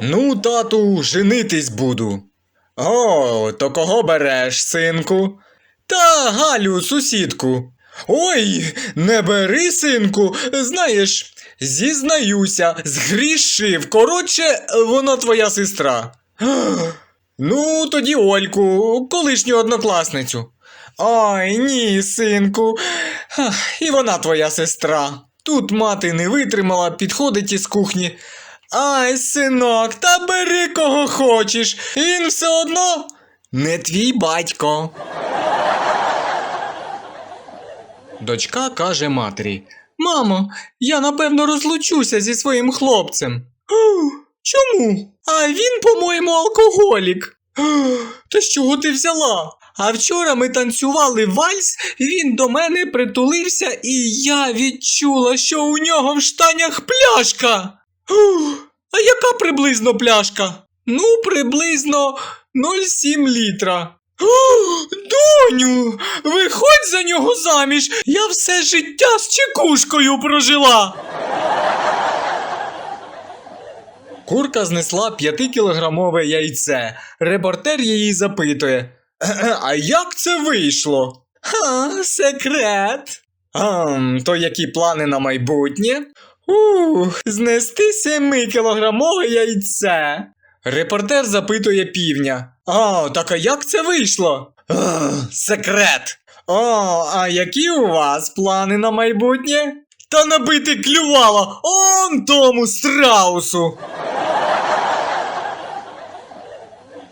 Ну, тату, женитись буду. О, то кого береш, синку? Та Галю, сусідку. Ой, не бери, синку, знаєш, зізнаюся, згрішив. Коротше, вона твоя сестра. Ну, тоді Ольку, колишню однокласницю. Ой, ні, синку. І вона твоя сестра. Тут мати не витримала, підходить із кухні. Ай, синок, та бери кого хочеш. Він все одно не твій батько. Дочка каже матері: Мамо, я напевно розлучуся зі своїм хлопцем. Чому? А він, по-моєму, алкоголік. Та з чого ти взяла? А вчора ми танцювали вальс, він до мене притулився, і я відчула, що у нього в штанях пляшка. «Ух, А яка приблизно пляшка? Ну, приблизно 0,7 літра. «Ух, Доню, виходь за нього заміж, я все життя з чекушкою прожила. Курка знесла п'ятикілограмове яйце. Репортер її запитує: А як це вийшло? Ха, секрет. Ам, то які плани на майбутнє? Ух, знести семикілограмове яйце. Репортер запитує півня. А, так а як це вийшло? «Ах, секрет. О, а які у вас плани на майбутнє? Та набити клювало он тому страусу.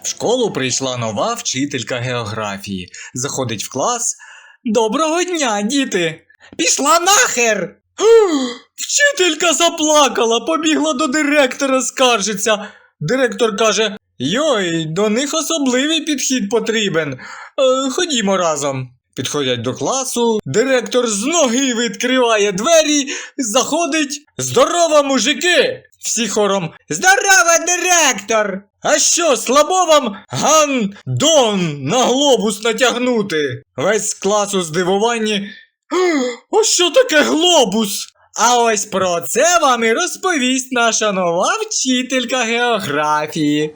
В школу прийшла нова вчителька географії. Заходить в клас. Доброго дня, діти! Пішла нахер! Ух, Вчителька заплакала, побігла до директора, скаржиться. Директор каже: Йой, до них особливий підхід потрібен. Е, ходімо разом. Підходять до класу, директор з ноги відкриває двері, заходить. Здорово, мужики! Всі хором Здорово, директор! А що, слабо вам гандон на глобус натягнути? Весь клас у здивуванні. А що таке глобус? А ось про це вам і розповість наша нова вчителька географії.